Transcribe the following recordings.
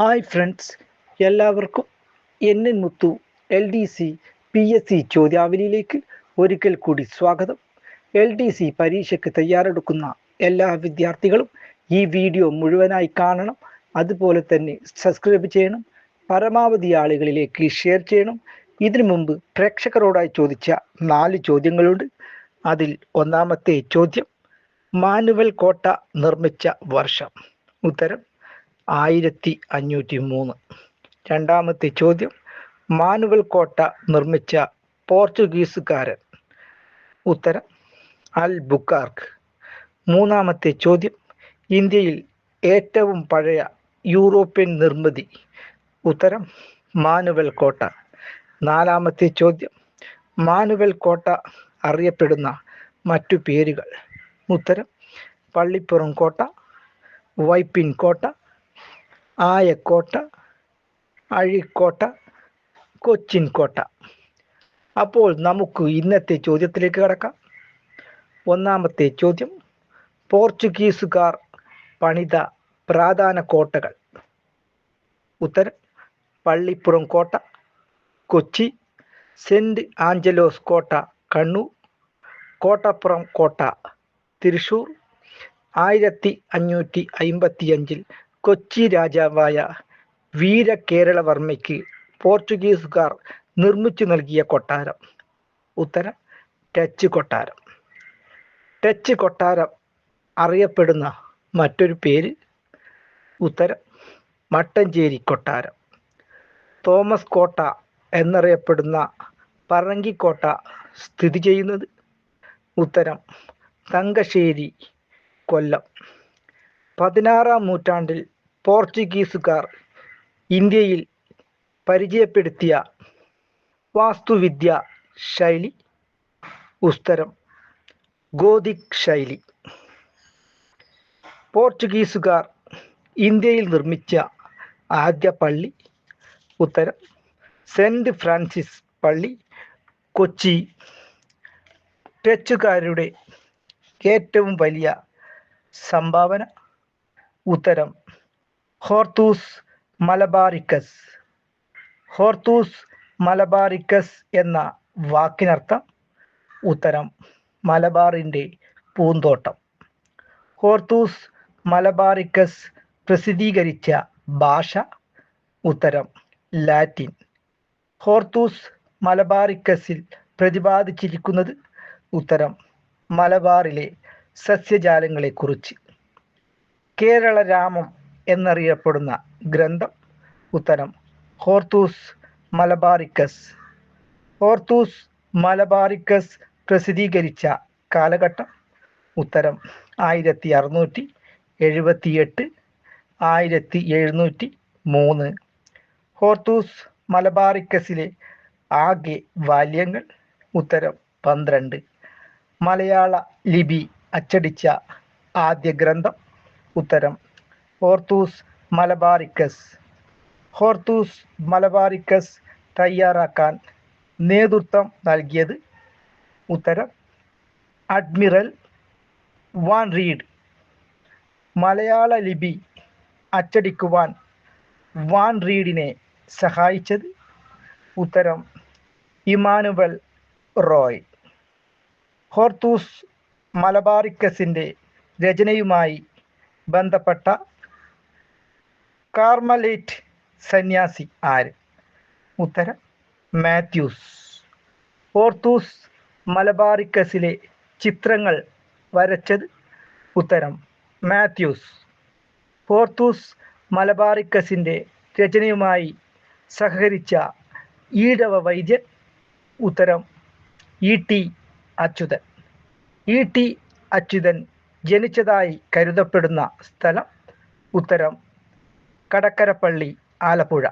Hi friends എല്ലാവർക്കും N N Muthu L D C P S C ചോദ്യാവലിയിലേക്ക് ഒരിക്കൽ കൂടി സ്വാഗതം. എൽ ഡി സി പരീക്ഷയ്ക്ക് തയ്യാറെടുക്കുന്ന എല്ലാ വിദ്യാർത്ഥികളും ഈ വീഡിയോ മുഴുവനായി കാണണം. അതുപോലെ തന്നെ സബ്സ്ക്രൈബ് ചെയ്യണം. പരമാവധി ആളുകളിലേക്ക് ഷെയർ ചെയ്യണം. ഇതിനു മുമ്പ് പ്രേക്ഷകരോടായി ചോദിച്ച നാല് ചോദ്യങ്ങളുണ്ട്. അതിൽ ഒന്നാമത്തെ ചോദ്യം മാനുവൽ കോട്ട നിർമ്മിച്ച വർഷം. ഉത്തരം ആയിരത്തി അഞ്ഞൂറ്റി മൂന്ന് രണ്ടാമത്തെ ചോദ്യം മാനുവൽ കോട്ട നിർമ്മിച്ച പോർച്ചുഗീസുകാരൻ. ഉത്തരം അൽ ബുക്കാർക്ക് മൂന്നാമത്തെ ചോദ്യം ഇന്ത്യയിൽ ഏറ്റവും പഴയ യൂറോപ്യൻ നിർമ്മിതി. ഉത്തരം മാനുവൽ കോട്ട. നാലാമത്തെ ചോദ്യം മാനുവൽ കോട്ട അറിയപ്പെടുന്ന മറ്റു പേരുകൾ. ഉത്തരം പള്ളിപ്പുറം കോട്ട വൈപ്പിൻ കോട്ട ആയക്കോട്ട അഴിക്കോട്ട കൊച്ചിൻ കോട്ട അപ്പോൾ നമുക്ക് ഇന്നത്തെ ചോദ്യത്തിലേക്ക് കടക്കാം. ഒന്നാമത്തെ ചോദ്യം പോർച്ചുഗീസുകാർ പണിത പ്രധാന കോട്ടകൾ. ഉത്തരം പള്ളിപ്പുറം കോട്ട കൊച്ചി സെന്റ് ആഞ്ചലോസ് കോട്ട കണ്ണൂർ കോട്ടപ്പുറം കോട്ട തൃശൂർ. ആയിരത്തി അഞ്ഞൂറ്റി അയിമ്പത്തിയഞ്ചിൽ കൊച്ചി രാജാവായ വീരകേരളവർമ്മയ്ക്ക് പോർച്ചുഗീസുകാർ നിർമ്മിച്ചു നൽകിയ കൊട്ടാരം. ഉത്തരം ടച്ച് കൊട്ടാരം. ടച്ച് കൊട്ടാരം അറിയപ്പെടുന്ന മറ്റൊരു പേര് ഉത്തരം മട്ടഞ്ചേരി കൊട്ടാരം. തോമസ് കോട്ട എന്നറിയപ്പെടുന്ന പറങ്കിക്കോട്ട സ്ഥിതി ചെയ്യുന്നത് ഉത്തരം തങ്കശ്ശേരി കൊല്ലം. പതിനാറാം നൂറ്റാണ്ടിൽ പോർച്ചുഗീസുകാർ ഇന്ത്യയിൽ പരിചയപ്പെടുത്തിയ വാസ്തുവിദ്യ ശൈലി ഉസ്തരം ഗോതിക് ശൈലി. പോർച്ചുഗീസുകാർ ഇന്ത്യയിൽ നിർമ്മിച്ച ആദ്യ പള്ളി ഉത്തരം സെന്റ് ഫ്രാൻസിസ് പള്ളി കൊച്ചി. ഡച്ചുകാരുടെ ഏറ്റവും വലിയ സംഭാവന ഉത്തരം. ഹോർത്തൂസ് മലബാറിക്കസ് ഹോർത്തൂസ് മലബാറിക്കസ് എന്ന വാക്കിനർത്ഥം ഉത്തരം മലബാറിന്റെ പൂന്തോട്ടം. ഹോർത്തൂസ് മലബാറിക്കസ് പ്രസിദ്ധീകരിച്ച ഭാഷ ഉത്തരം ലാറ്റിൻ. ഹോർത്തൂസ് മലബാറിക്കസിൽ പ്രതിപാദിച്ചിരിക്കുന്നത് ഉത്തരം മലബാറിലെ സസ്യജാലങ്ങളെക്കുറിച്ച്. കേരള രാമം എന്നറിയപ്പെടുന്ന ഗ്രന്ഥം. ഉത്തരം ഹോർത്തൂസ് മലബാറിക്കസ്. ഹോർത്തൂസ് മലബാറിക്കസ് പ്രസിദ്ധീകരിച്ച കാലഘട്ടം. ഉത്തരം ആയിരത്തി അറുന്നൂറ്റി എഴുപത്തിയെട്ട് ആയിരത്തി എഴുന്നൂറ്റി മൂന്ന് ഹോർത്തൂസ് മലബാറിക്കസിലെ ആകെ വാല്യങ്ങൾ ഉത്തരം പന്ത്രണ്ട്. മലയാള ലിപി അച്ചടിച്ച ആദ്യ ഗ്രന്ഥം ഉത്തരം. Hortus Malabaricus. ഹോർത്തൂസ് മലബാറിക്കസ് തയ്യാറാക്കാൻ നേതൃത്വം നൽകിയത് ഉത്തരം അഡ്മിറൽ വാൻ റീഡ്. മലയാള ലിപി അച്ചടിക്കുവാൻ വാൻ റീഡിനെ സഹായിച്ചത് ഉത്തരം ഇമാനുവൽ റോയ്. ഹോർത്തൂസ് മലബാറിക്കസിന്റെ രചനയുമായി ബന്ധപ്പെട്ട കാർമലേറ്റ് സന്യാസി ആര്? ഉത്തരം മാത്യൂസ്. ഓർത്തൂസ് മലബാറിക്കസിലെ ചിത്രങ്ങൾ വരച്ചത് ഉത്തരം മാത്യൂസ്. ഓർത്തൂസ് മലബാറിക്കസിന്റെ രചനയുമായി സഹകരിച്ച ഈഴവ വൈദ്യൻ ഉത്തരം E T Achuthan. E T Achuthan ജനിച്ചതായി കരുതപ്പെടുന്ന സ്ഥലം ഉത്തരം കടക്കരപ്പള്ളി ആലപ്പുഴ.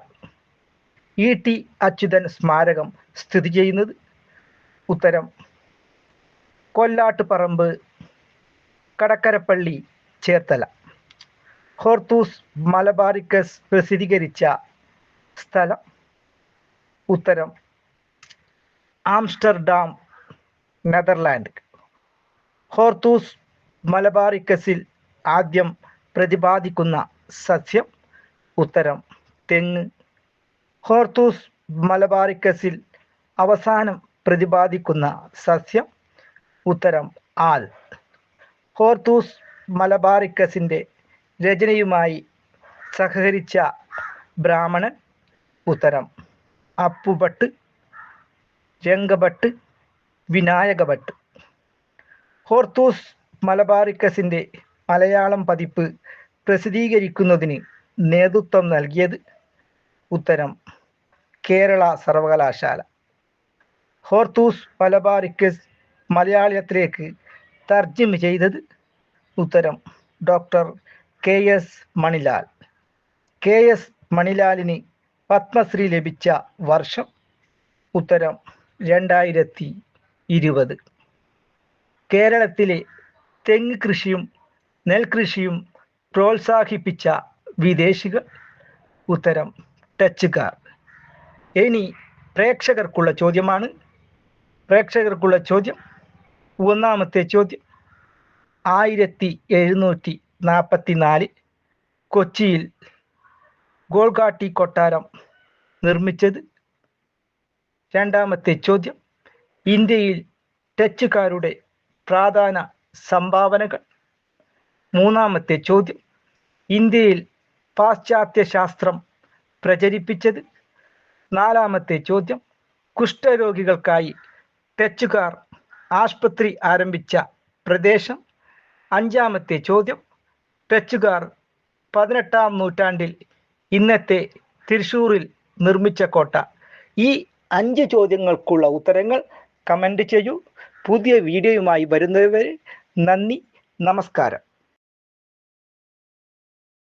ഇ. ടി. അച്യുതൻ സ്മാരകം സ്ഥിതി ചെയ്യുന്നത് ഉത്തരം കൊല്ലാട്ടുപറമ്പ് കടക്കരപ്പള്ളി ചേർത്തല. ഹോർത്തൂസ് മലബാറിക്കസ് പ്രസിദ്ധീകരിച്ച സ്ഥലം ഉത്തരം ആംസ്റ്റർഡാം നെതർലാൻഡ്. ഹോർത്തൂസ് മലബാറിക്കസിൽ ആദ്യം പ്രതിപാദിക്കുന്ന സസ്യം ഉത്തരം തെങ്ങ്. ഹോർത്തൂസ് മലബാറിക്കസിൽ അവസാനം പ്രതിപാദിക്കുന്ന സസ്യം ഉത്തരം ആൽ. ഹോർത്തൂസ് മലബാറിക്കസിന്റെ രചനയുമായി സഹകരിച്ച ബ്രാഹ്മണൻ ഉത്തരം അപ്പുഭട്ട് രംഗഭട്ട് വിനായകഭട്ട്. ഹോർത്തൂസ് മലബാറിക്കസിന്റെ മലയാളം പതിപ്പ് പ്രസിദ്ധീകരിക്കുന്നതിന് നേതൃത്വം നൽകിയത് ഉത്തരം കേരള സർവകലാശാല. ഹോർത്തൂസ് മലബാറിക്കസ് മലയാളത്തിലേക്ക് തർജമ ചെയ്തത് ഉത്തരം doctor K S Manilal. K S മണിലാലിന് Padmashri ലഭിച്ച വർഷം ഉത്തരം രണ്ടായിരത്തി ഇരുപത്. കേരളത്തിലെ തെങ്ങ് കൃഷിയും നെൽകൃഷിയും പ്രോത്സാഹിപ്പിച്ച വിദേശികൾ ഉത്തരം ഡച്ചുകാർ. ഇനി പ്രേക്ഷകർക്കുള്ള ചോദ്യമാണ്. പ്രേക്ഷകർക്കുള്ള ചോദ്യം. ഒന്നാമത്തെ ചോദ്യം. ആയിരത്തി എഴുന്നൂറ്റി നാൽപ്പത്തി നാല് കൊച്ചിയിൽ ഗോൾഗാട്ടി കൊട്ടാരം നിർമ്മിച്ചത്. രണ്ടാമത്തെ ചോദ്യം. ഇന്ത്യയിൽ ടച്ചുകാരുടെ പ്രാധാന സംഭാവനകൾ. മൂന്നാമത്തെ ചോദ്യം. ഇന്ത്യയിൽ പാശ്ചാത്യ ശാസ്ത്രം പ്രചരിപ്പിച്ചത്? നാലാമത്തെ ചോദ്യം. കുഷ്ഠരോഗികൾക്കായി ഡച്ചുകാർ ആശുപത്രി ആരംഭിച്ച പ്രദേശം? അഞ്ചാമത്തെ ചോദ്യം. ഡച്ചുകാർ പതിനെട്ടാം നൂറ്റാണ്ടിൽ ഇന്നത്തെ തൃശ്ശൂരിൽ നിർമ്മിച്ച കോട്ട. ഈ അഞ്ച് ചോദ്യങ്ങൾക്കുള്ള ഉത്തരങ്ങൾ കമന്റ് ചെയ്യൂ. പുതിയ വീഡിയോയുമായി വരുന്നവരെ നന്ദി നമസ്കാരം.